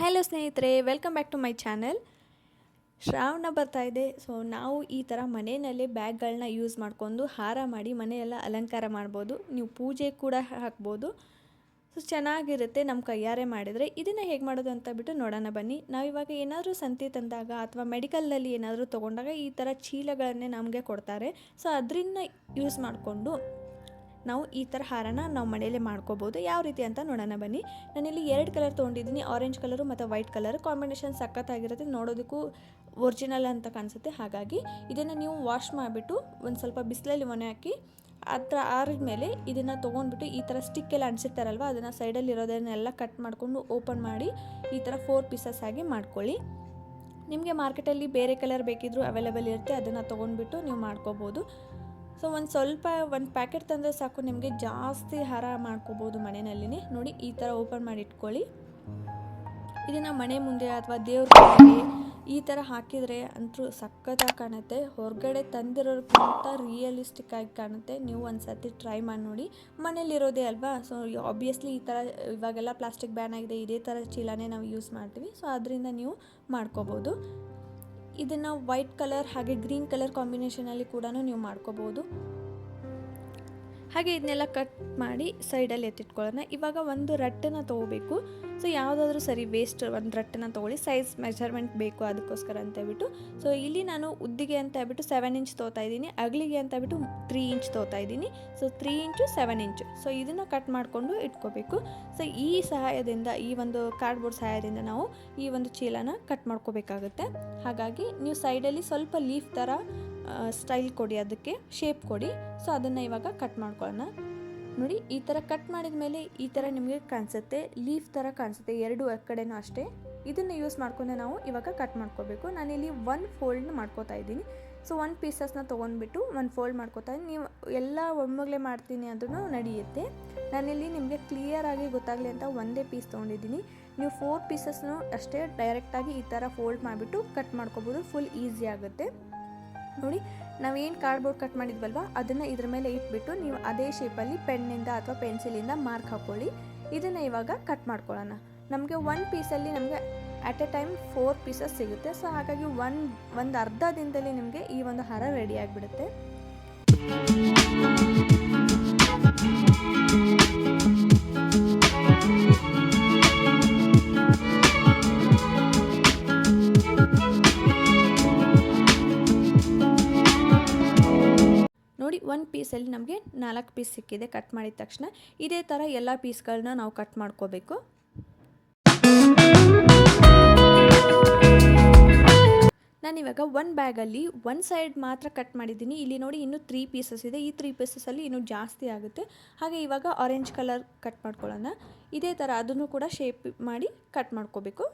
Hello ಸ್ನೇಹಿತರೆ welcome back to my channel Shravana ಬರ್ತಾ ಇದೆ. ಸೊ ನಾವು ಈ ಥರ ಮನೆಯಲ್ಲೇ ಬ್ಯಾಗ್ಗಳನ್ನ ಯೂಸ್ ಮಾಡ್ಕೊಂಡು ಹಾರ ಮಾಡಿ ಮನೆಯೆಲ್ಲ ಅಲಂಕಾರ ಮಾಡ್ಬೋದು. ನೀವು ಪೂಜೆ ಕೂಡ ಹಾಕ್ಬೋದು. ಸೊ ಚೆನ್ನಾಗಿರುತ್ತೆ ನಮ್ಮ ಕೈಯಾರೆ ಮಾಡಿದರೆ. ಇದನ್ನು ಹೇಗೆ ಮಾಡೋದು ಅಂತ ಬಿಟ್ಟು ನೋಡೋಣ ಬನ್ನಿ. ನಾವಿವಾಗ ಏನಾದರೂ ಸಂತೆ ತಂದಾಗ ಅಥವಾ ಮೆಡಿಕಲ್ನಲ್ಲಿ ಏನಾದರೂ ತೊಗೊಂಡಾಗ ಈ ಥರ ಚೀಲಗಳನ್ನೇ ನಮಗೆ ಕೊಡ್ತಾರೆ. ಸೊ ಅದರಿಂದ ಯೂಸ್ ಮಾಡಿಕೊಂಡು ನಾವು ಈ ಥರ ಹಾರನ ನಾವು ಮನೆಯಲ್ಲೇ ಮಾಡ್ಕೋಬೋದು. ಯಾವ ರೀತಿ ಅಂತ ನೋಡೋಣ ಬನ್ನಿ. ನಾನಿಲ್ಲಿ ಎರಡು ಕಲರ್ ತೊಗೊಂಡಿದ್ದೀನಿ. ಆರೆಂಜ್ ಕಲರು ಮತ್ತು ವೈಟ್ ಕಲರ್ ಕಾಂಬಿನೇಷನ್ ಸಖತ್ತಾಗಿರುತ್ತೆ ನೋಡೋದಕ್ಕೂ ಒರಿಜಿನಲ್ ಅಂತ ಕಾಣಿಸುತ್ತೆ. ಹಾಗಾಗಿ ಇದನ್ನು ನೀವು ವಾಶ್ ಮಾಡಿಬಿಟ್ಟು ಒಂದು ಸ್ವಲ್ಪ ಬಿಸಿಲಲ್ಲಿ ಒಣೆ ಹಾಕಿ ಹತ್ರ ಆರಿದ ಮೇಲೆ ಇದನ್ನು ತೊಗೊಂಡ್ಬಿಟ್ಟು ಈ ಥರ ಸ್ಟಿಕ್ಕೆಲ್ಲ ಅನಿಸಿರ್ತಾರಲ್ವ ಅದನ್ನು ಸೈಡಲ್ಲಿರೋದನ್ನೆಲ್ಲ ಕಟ್ ಮಾಡಿಕೊಂಡು ಓಪನ್ ಮಾಡಿ ಈ ಥರ ಫೋರ್ ಪೀಸಸ್ ಆಗಿ ಮಾಡ್ಕೊಳ್ಳಿ. ನಿಮಗೆ ಮಾರ್ಕೆಟಲ್ಲಿ ಬೇರೆ ಕಲರ್ ಬೇಕಿದ್ದರೂ ಅವೈಲೇಬಲ್ ಇರುತ್ತೆ. ಅದನ್ನು ತೊಗೊಂಡ್ಬಿಟ್ಟು ನೀವು ಮಾಡ್ಕೋಬೋದು. ಸೊ ಒಂದು ಸ್ವಲ್ಪ ಒಂದು ಪ್ಯಾಕೆಟ್ ತಂದರೆ ಸಾಕು, ನಿಮಗೆ ಜಾಸ್ತಿ ಹಾರ ಮಾಡ್ಕೋಬೋದು ಮನೆಯಲ್ಲಿನೇ ನೋಡಿ, ಈ ಥರ ಓಪನ್ ಮಾಡಿ ಇಟ್ಕೊಳ್ಳಿ ಇದನ್ನು ಮನೆ ಮುಂದೆ ಅಥವಾ ದೇವ್ರ ಈ ಥರ ಹಾಕಿದರೆ ಅಂತೂ ಸಖತ್ತಾಗಿ ಕಾಣುತ್ತೆ. ಹೊರಗಡೆ ತಂದಿರೋಕ್ಕಿಂತ ರಿಯಲಿಸ್ಟಿಕ್ ಆಗಿ ಕಾಣುತ್ತೆ. ನೀವು ಒಂದು ಸರ್ತಿ ಟ್ರೈ ಮಾಡಿ ನೋಡಿ. ಮನೇಲಿರೋದೇ ಅಲ್ವಾ? ಸೊ ಆಬ್ವಿಯಸ್ಲಿ ಈ ಥರ ಇವಾಗೆಲ್ಲ ಪ್ಲಾಸ್ಟಿಕ್ ಬ್ಯಾನ್ ಆಗಿದೆ, ಇದೇ ಥರ ಚೀಲನೇ ನಾವು ಯೂಸ್ ಮಾಡ್ತೀವಿ. ಸೊ ಅದರಿಂದ ನೀವು ಮಾಡ್ಕೋಬೋದು. ಇದನ್ನು ವೈಟ್ ಕಲರ್ ಹಾಗೆ ಗ್ರೀನ್ ಕಲರ್ ಕಾಂಬಿನೇಷನಲ್ಲಿ ಕೂಡ ನೀವು ಮಾಡ್ಕೋಬೋದು. ಹಾಗೆ ಇದನ್ನೆಲ್ಲ ಕಟ್ ಮಾಡಿ ಸೈಡಲ್ಲಿ ಎತ್ತಿಟ್ಕೊಳ್ಳೋಣ. ಇವಾಗ ಒಂದು ರಟ್ಟನ್ನು ತೊಗೋಬೇಕು. ಸೊ ಯಾವುದಾದ್ರೂ ಸರಿ ವೇಸ್ಟ್ ಒಂದು ರಟ್ಟನ್ನು ತೊಗೊಳ್ಳಿ. ಸೈಜ್ ಮೆಜರ್ಮೆಂಟ್ ಬೇಕು ಅದಕ್ಕೋಸ್ಕರ ಅಂತ ಹೇಳ್ಬಿಟ್ಟು. ಸೊ ಇಲ್ಲಿ ನಾನು ಉದ್ದಿಗೆ ಅಂತ ಹೇಳ್ಬಿಟ್ಟು ಸೆವೆನ್ ಇಂಚ್ ತೊಗೋತಾ ಇದ್ದೀನಿ. ಅಗಲಿಗೆ ಅಂತ ಹೇಳ್ಬಿಟ್ಟು ತ್ರೀ ಇಂಚ್ ತೊಗೋತಾ ಇದ್ದೀನಿ. So three inch seven inch so ಇದನ್ನು ಕಟ್ ಮಾಡಿಕೊಂಡು ಇಟ್ಕೋಬೇಕು. ಸೊ ಈ ಸಹಾಯದಿಂದ, ಈ ಒಂದು ಕಾರ್ಡ್ಬೋರ್ಡ್ ಸಹಾಯದಿಂದ ನಾವು ಈ ಒಂದು ಚೀಲನ ಕಟ್ ಮಾಡ್ಕೋಬೇಕಾಗುತ್ತೆ. ಹಾಗಾಗಿ, ನೀವು ಸೈಡಲ್ಲಿ ಸ್ವಲ್ಪ ಲೀಫ್ ಥರ ಸ್ಟೈಲ್ ಕೊಡಿ, ಅದಕ್ಕೆ ಶೇಪ್ ಕೊಡಿ. ಸೊ ಅದನ್ನು ಇವಾಗ ಕಟ್ ಮಾಡ್ಕೊಳ್ಳೋಣ. ನೋಡಿ, ಈ ಥರ ಕಟ್ ಮಾಡಿದ ಮೇಲೆ ಈ ಥರ ನಿಮಗೆ ಕಾಣಿಸುತ್ತೆ ಲೀಫ್ ಥರ ಕಾಣಿಸುತ್ತೆ, ಎರಡು ಕಡೆನೂ ಅಷ್ಟೇ. ಇದನ್ನು ಯೂಸ್ ಮಾಡ್ಕೊಂಡೆ ನಾವು ಇವಾಗ ಕಟ್ ಮಾಡ್ಕೋಬೇಕು ನಾನಿಲ್ಲಿ ಒನ್ ಫೋಲ್ಡ್ನ ಮಾಡ್ಕೋತಾ ಇದ್ದೀನಿ. ಸೊ ಒನ್ ಪೀಸಸ್ನ ತೊಗೊಂಡ್ಬಿಟ್ಟು ಒಂದು ಫೋಲ್ಡ್ ಮಾಡ್ಕೋತಾ ಇದ್ದೀನಿ. ನೀವು ಎಲ್ಲ ಒಮ್ಮಗಲೇ ಮಾಡ್ತೀನಿ ಅಂದ್ರೂ ನಡೆಯುತ್ತೆ. ನಾನಿಲ್ಲಿ ನಿಮಗೆ ಕ್ಲಿಯರಾಗಿ ಗೊತ್ತಾಗಲಿ ಅಂತ ಒಂದೇ ಪೀಸ್ ತೊಗೊಂಡಿದ್ದೀನಿ. ನೀವು ಫೋರ್ ಪೀಸಸ್ನು ಅಷ್ಟೇ ಡೈರೆಕ್ಟಾಗಿ ಈ ಥರ ಫೋಲ್ಡ್ ಮಾಡಿಬಿಟ್ಟು ಕಟ್ ಮಾಡ್ಕೋಬೋದು. ಫುಲ್ ಈಸಿ ಆಗುತ್ತೆ. ನೋಡಿ, ನಾವೇನು ಕಾರ್ಡ್ಬೋರ್ಡ್ ಕಟ್ ಮಾಡಿದ್ವಲ್ವ? ಅದನ್ನು ಇದ್ರ ಮೇಲೆ ಇಟ್ಬಿಟ್ಟು ನೀವು ಅದೇ ಶೇಪಲ್ಲಿ ಪೆನ್ನಿಂದ ಅಥವಾ ಪೆನ್ಸಿಲಿಂದ ಮಾರ್ಕ್ ಹಾಕ್ಕೊಳ್ಳಿ ಇದನ್ನು ಇವಾಗ ಕಟ್ ಮಾಡ್ಕೊಳ್ಳೋಣ. ನಮಗೆ ಒನ್ ಪೀಸಲ್ಲಿ ನಮಗೆ at a time four pieces ಸಿಗುತ್ತೆ. ಸೊ ಹಾಗಾಗಿ ಒನ್ ಒಂದು ಅರ್ಧ ದಿನದಲ್ಲಿ ನಿಮಗೆ ಈ ಒಂದು ಹಾರ ರೆಡಿ ಆಗಿಬಿಡುತ್ತೆ. ಪೀಸಲ್ಲಿ ನಮಗೆ ನಾಲ್ಕು ಪೀಸ್ ಸಿಕ್ಕಿದೆ ಕಟ್ ಮಾಡಿದ ತಕ್ಷಣ. ಇದೇ ಥರ ಎಲ್ಲ ಪೀಸ್ಗಳನ್ನ ನಾವು ಕಟ್ ಮಾಡ್ಕೋಬೇಕು. ನಾನಿವಾಗ ಒನ್ ಬ್ಯಾಗಲ್ಲಿ ಒನ್ ಸೈಡ್ ಮಾತ್ರ ಕಟ್ ಮಾಡಿದ್ದೀನಿ. ಇಲ್ಲಿ ನೋಡಿ ಇನ್ನೂ ತ್ರೀ ಪೀಸಸ್ ಇದೆ. ಈ ತ್ರೀ ಪೀಸಸಲ್ಲಿ ಇನ್ನೂ ಜಾಸ್ತಿ ಆಗುತ್ತೆ. ಹಾಗೆ ಇವಾಗ ಆರೆಂಜ್ ಕಲರ್ ಕಟ್ ಮಾಡ್ಕೊಳ್ಳೋಣ. ಇದೇ ಥರ ಅದನ್ನು ಕೂಡ ಶೇಪ್ ಮಾಡಿ ಕಟ್ ಮಾಡ್ಕೋಬೇಕು.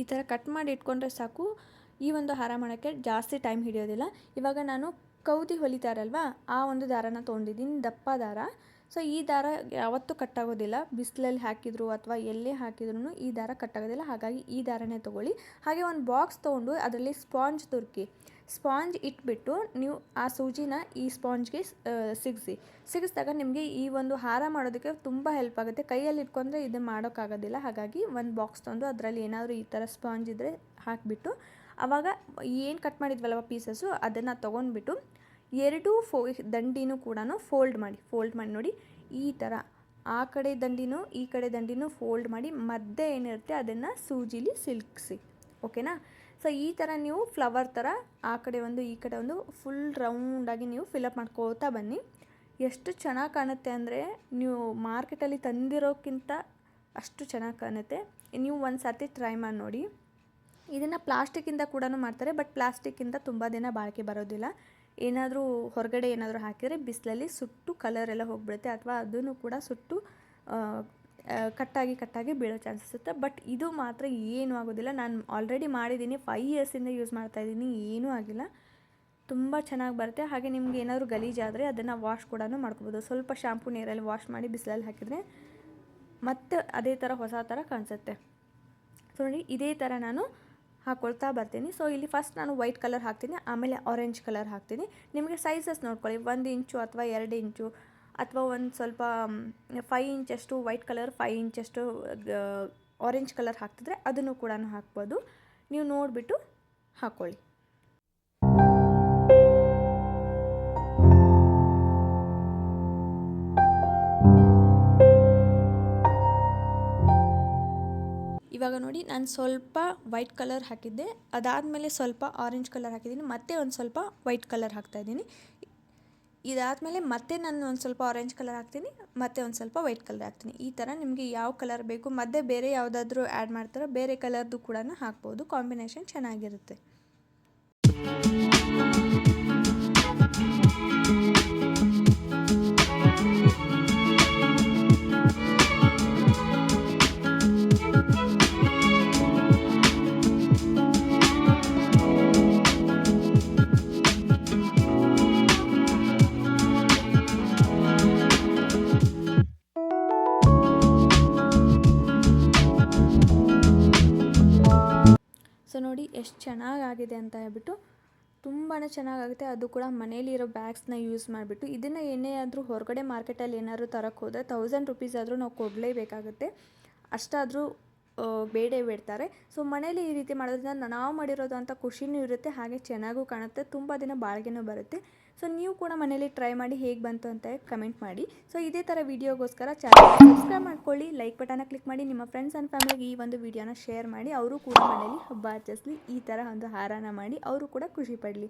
ಈ ಥರ ಕಟ್ ಮಾಡಿ ಇಟ್ಕೊಂಡ್ರೆ ಸಾಕು. ಈ ಒಂದು ಹಾರ ಮಾಡೋಕ್ಕೆ ಜಾಸ್ತಿ ಟೈಮ್ ಹಿಡಿಯೋದಿಲ್ಲ. ಇವಾಗ ನಾನು ಕೌದಿ ಹೊಲಿತಾರಲ್ವ ಆ ಒಂದು ದಾರನ ತೊಗೊಂಡಿದ್ದೀನಿ, ದಪ್ಪ ದಾರ. ಸೊ ಈ ದಾರ ಯಾವತ್ತೂ ಕಟ್ಟಾಗೋದಿಲ್ಲ. ಬಿಸಿಲಲ್ಲಿ ಹಾಕಿದ್ರು ಅಥವಾ ಎಲ್ಲೇ ಹಾಕಿದ್ರು ಈ ದಾರ ಕಟ್ಟಾಗೋದಿಲ್ಲ. ಹಾಗಾಗಿ ಈ ದಾರನೇ ತೊಗೊಳ್ಳಿ. ಹಾಗೆ ಒಂದು ಬಾಕ್ಸ್ ತೊಗೊಂಡು ಅದರಲ್ಲಿ ಸ್ಪಾಂಜ್ ತುರ್ಕಿ. ಸ್ಪಾಂಜ್ ಇಟ್ಬಿಟ್ಟು ನೀವು ಆ ಸೂಜಿನ ಈ ಸ್ಪಾಂಜ್ಗೆ ಸಿಗಿಸಿ. ಸಿಗಿಸಿದಾಗ ನಿಮಗೆ ಈ ಒಂದು ಹಾರ ಮಾಡೋದಕ್ಕೆ ತುಂಬ ಹೆಲ್ಪ್ ಆಗುತ್ತೆ. ಕೈಯಲ್ಲಿ ಇಟ್ಕೊಂಡ್ರೆ ಇದು ಮಾಡೋಕ್ಕಾಗೋದಿಲ್ಲ. ಹಾಗಾಗಿ ಒಂದು ಬಾಕ್ಸ್ ತೊಗೊಂಡು ಅದರಲ್ಲಿ ಏನಾದರೂ ಈ ಥರ ಸ್ಪಾಂಜ್ ಇದ್ದರೆ ಹಾಕಿಬಿಟ್ಟು ಆವಾಗ ಏನು ಕಟ್ ಮಾಡಿದ್ವಲ್ಲವ ಪೀಸಸ್ಸು ಅದನ್ನು ತೊಗೊಂಡ್ಬಿಟ್ಟು ಎರಡೂ ಫೋ, ದಂಡಿನೂ ಕೂಡ ಫೋಲ್ಡ್ ಮಾಡಿ ಫೋಲ್ಡ್ ಮಾಡಿ ನೋಡಿ, ಈ ಥರ ಆ ಕಡೆ ದಂಡಿನೂ ಈ ಕಡೆ ದಂಡಿನೂ ಫೋಲ್ಡ್ ಮಾಡಿ, ಮಧ್ಯೆ ಏನಿರುತ್ತೆ ಅದನ್ನು ಸೂಜಿಲಿ ಸಿಲ್ಕ್ಸಿ, ಓಕೆನಾ? ಸೊ, ಈ ಥರ ನೀವು ಫ್ಲವರ್ ಥರ ಆ ಕಡೆ ಒಂದು, ಈ ಕಡೆ ಒಂದು ಫುಲ್ ರೌಂಡಾಗಿ ನೀವು ಫಿಲಪ್ ಮಾಡ್ಕೋತಾ ಬನ್ನಿ. ಎಷ್ಟು ಚೆನ್ನಾಗಿ ಕಾಣುತ್ತೆ ಅಂದರೆ, ನೀವು ಮಾರ್ಕೆಟಲ್ಲಿ ತಂದಿರೋಕ್ಕಿಂತ ಅಷ್ಟು ಚೆನ್ನಾಗಿ ಕಾಣುತ್ತೆ. ನೀವು ಒಂದು ಸರ್ತಿ ಟ್ರೈ ಮಾಡಿ ನೋಡಿ. ಇದನ್ನು ಪ್ಲಾಸ್ಟಿಕ್ಕಿಂದ ಕೂಡ ಮಾಡ್ತಾರೆ, ಬಟ್ ಪ್ಲಾಸ್ಟಿಕ್ಕಿಂದ ತುಂಬ ದಿನ ಬಾಳಿಕೆ ಬರೋದಿಲ್ಲ. ಏನಾದರೂ ಹೊರಗಡೆ ಏನಾದರೂ ಹಾಕಿದರೆ ಬಿಸಿಲಲ್ಲಿ ಸುಟ್ಟು ಕಲರ್ ಎಲ್ಲ ಹೋಗಿಬಿಡುತ್ತೆ ಅಥವಾ ಅದನ್ನು ಕೂಡ ಸುಟ್ಟು ಕಟ್ಟಾಗಿ ಕಟ್ಟಾಗಿ ಬೀಳೋ ಚಾನ್ಸಸ್ ಇರುತ್ತೆ. ಬಟ್ ಇದು ಮಾತ್ರ ಏನೂ ಆಗೋದಿಲ್ಲ. ನಾನು ಆಲ್ರೆಡಿ ಮಾಡಿದ್ದೀನಿ. ಫೈವ್ ಇಯರ್ಸಿಂದ ಯೂಸ್ ಮಾಡ್ತಾ ಇದ್ದೀನಿ. ಏನೂ ಆಗಿಲ್ಲ. ತುಂಬ ಚೆನ್ನಾಗಿ ಬರುತ್ತೆ. ಹಾಗೆ ನಿಮ್ಗೆ ಏನಾದರೂ ಗಲೀಜಾದರೆ ಅದನ್ನು ವಾಶ್ ಕೂಡ ಮಾಡ್ಕೋಬೋದು. ಸ್ವಲ್ಪ ಶಾಂಪು ನೀರಲ್ಲಿ ವಾಶ್ ಮಾಡಿ ಬಿಸಿಲಲ್ಲಿ ಹಾಕಿದರೆ ಮತ್ತೆ ಅದೇ ಥರ ಹೊಸ ಥರ ಕಾಣಿಸುತ್ತೆ. ಸೊ ನೋಡಿ, ಇದೇ ಥರ ನಾನು ಹಾಕ್ಕೊಳ್ತಾ ಬರ್ತೀನಿ. ಸೊ ಇಲ್ಲಿ ಫಸ್ಟ್ ನಾನು ವೈಟ್ ಕಲರ್ ಹಾಕ್ತೀನಿ, ಆಮೇಲೆ ಆರೆಂಜ್ ಕಲರ್ ಹಾಕ್ತೀನಿ. ನಿಮಗೆ ಸೈಜಸ್ ನೋಡ್ಕೊಳ್ಳಿ. ಒಂದು ಇಂಚು ಅಥವಾ ಎರಡು ಇಂಚು ಅಥವಾ ಒಂದು ಸ್ವಲ್ಪ ಫೈವ್ ಇಂಚಷ್ಟು ವೈಟ್ ಕಲರ್ ಫೈ ಇಂಚಷ್ಟು ಆರೆಂಜ್ ಕಲರ್ ಹಾಕ್ತಿದ್ರೆ ಅದನ್ನು ಕೂಡ ಹಾಕ್ಬೋದು. ನೀವು ನೋಡಿಬಿಟ್ಟು ಹಾಕ್ಕೊಳ್ಳಿ ಇವಾಗ ನೋಡಿ, ನಾನು ಸ್ವಲ್ಪ ವೈಟ್ ಕಲರ್ ಹಾಕಿದ್ದೆ. ಅದಾದಮೇಲೆ ಸ್ವಲ್ಪ ಆರೆಂಜ್ ಕಲರ್ ಹಾಕಿದ್ದೀನಿ. ಮತ್ತೆ ಒಂದು ಸ್ವಲ್ಪ ವೈಟ್ ಕಲರ್ ಹಾಕ್ತಾಯಿದ್ದೀನಿ ಇದಾದಮೇಲೆ ಮತ್ತೆ ನಾನು ಒಂದು ಸ್ವಲ್ಪ ಆರೆಂಜ್ ಕಲರ್ ಹಾಕ್ತೀನಿ. ಮತ್ತೆ ಒಂದು ಸ್ವಲ್ಪ ವೈಟ್ ಕಲರ್ ಹಾಕ್ತೀನಿ. ಈ ಥರ ನಿಮಗೆ ಯಾವ ಕಲರ್ ಬೇಕು, ಮತ್ತೆ ಬೇರೆ ಯಾವುದಾದ್ರೂ ಆ್ಯಡ್ ಮಾಡ್ತಾರೋ, ಬೇರೆ ಕಲರ್ದು ಕೂಡ ಹಾಕ್ಬೋದು. ಕಾಂಬಿನೇಷನ್ ಚೆನ್ನಾಗಿರುತ್ತೆ. ಸೊ ನೋಡಿ ಎಷ್ಟು ಚೆನ್ನಾಗಾಗಿದೆ ಅಂತ ಹೇಳ್ಬಿಟ್ಟು ತುಂಬಾ ಚೆನ್ನಾಗಾಗುತ್ತೆ. ಅದು ಕೂಡ ಮನೇಲಿರೋ ಬ್ಯಾಗ್ಸ್ನ ಯೂಸ್ ಮಾಡಿಬಿಟ್ಟು ಇದನ್ನು ಏನೇ ಆದರೂ ಹೊರಗಡೆ ಮಾರ್ಕೆಟಲ್ಲಿ ಏನಾದರೂ ತರಕ್ಕೆ ಹೋದರೆ ತೌಸಂಡ್ ರುಪೀಸ್ ಆದರೂ ನಾವು ಕೊಡಲೇಬೇಕಾಗುತ್ತೆ. ಅಷ್ಟಾದರೂ ಬೇಡೇ ಬಿಡ್ತಾರೆ. ಸೊ ಮನೇಲಿ ಈ ರೀತಿ ಮಾಡೋದ್ರಿಂದ ನಾವು ಮಾಡಿರೋದು ಅಂತ ಖುಷಿನೂ ಇರುತ್ತೆ, ಹಾಗೆ ಚೆನ್ನಾಗೂ ಕಾಣುತ್ತೆ. ತುಂಬ ದಿನ ಬಾಳಿಗೆನೂ ಬರುತ್ತೆ. ಸೊ ನೀವು ಕೂಡ ಮನೇಲಿ ಟ್ರೈ ಮಾಡಿ ಹೇಗೆ ಬಂತು ಅಂತ ಕಮೆಂಟ್ ಮಾಡಿ. ಸೊ ಇದೇ ಥರ ವೀಡಿಯೋಗೋಸ್ಕರ ಚಾನಲ್ ಸಬ್ಸ್ಕ್ರೈಬ್ ಮಾಡ್ಕೊಳ್ಳಿ, ಲೈಕ್ ಬಟನ್ನ ಕ್ಲಿಕ್ ಮಾಡಿ, ನಿಮ್ಮ ಫ್ರೆಂಡ್ಸ್ ಆ್ಯಂಡ್ ಫ್ಯಾಮಿಲಿಗೆ ಈ ಒಂದು ವೀಡಿಯೋನ ಶೇರ್ ಮಾಡಿ, ಅವರು ಕೂಡ ಮನೇಲಿ ಹಬ್ಬ ಆಚರಿಸಲಿ, ಈ ಥರ ಒಂದು ಹಾರನ ಮಾಡಿ, ಅವರು ಕೂಡ ಖುಷಿಪಡಲಿ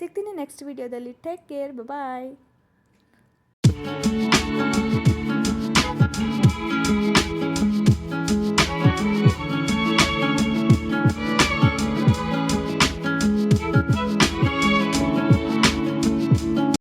ಸಿಗ್ತೀನಿ ನೆಕ್ಸ್ಟ್ ವೀಡಿಯೋದಲ್ಲಿ. Take care bye